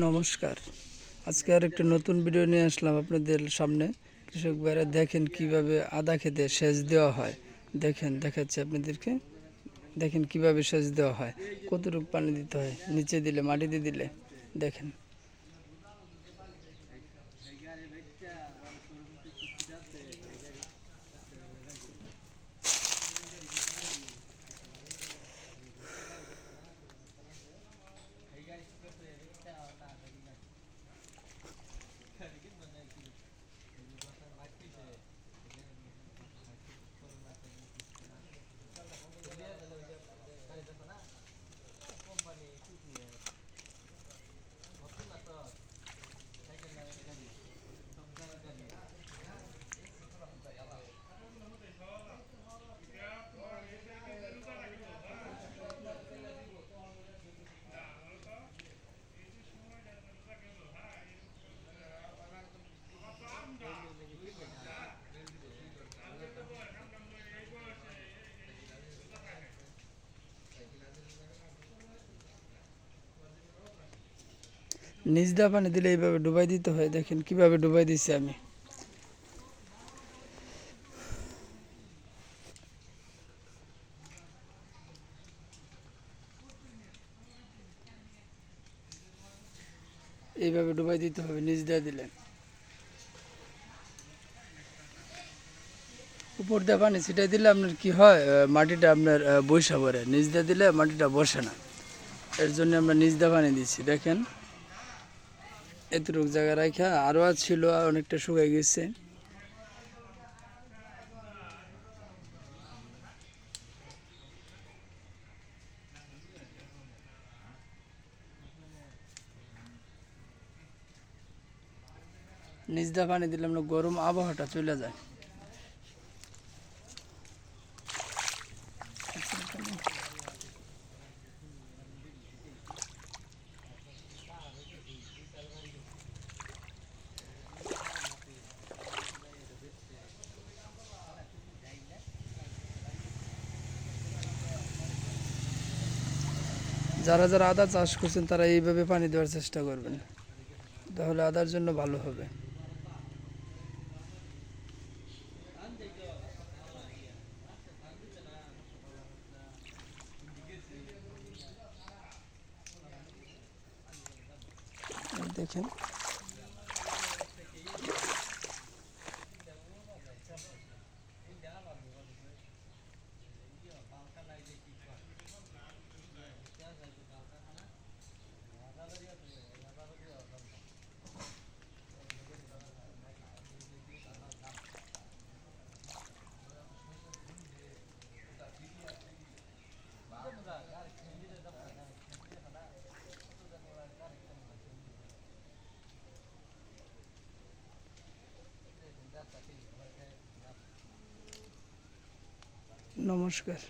নমস্কার। আজকে আর একটি নতুন ভিডিও নিয়ে আসলাম আপনাদের সামনে। কৃষক ভাইরা দেখেন কীভাবে আদা খেতে সেচ দেওয়া হয়। দেখেন, দেখাচ্ছি আপনাদেরকে। দেখেন কীভাবে সেচ দেওয়া হয়। কতটুকু পানি দিতে হয়? নিচে দিলে, মাটিতে দিলে। দেখেন। নিচ দা পানি দিলে এইভাবে ডুবাই দিতে হয়, দেখেন কীভাবে ডুবাই দিচ্ছি আমি। এইভাবে ডুবাই দিতে হবে, নিচ দিয়ে দিলে। উপর দিয়ে পানি ছিটাই দিলে আপনার কি হয় মাটিটা আপনার বৈশা নিচ দিয়ে দিলে মাটিটা বসে না। এর জন্য আমরা দিয়ে পানি দিচ্ছি দেখেন। এতটুকু জায়গা রাখা আরও ছিল অনেকটা শুকাই গেছে। নিজদা পানি দিলে আমরা গরম আবহাওয়াটা চলে যায়। যারা যারা আদা চাষ করছেন, তারা এইভাবে পানি দেওয়ার চেষ্টা করবেন। তাহলে আদার জন্য ভালো হবে। দেখেন। নমস্কার।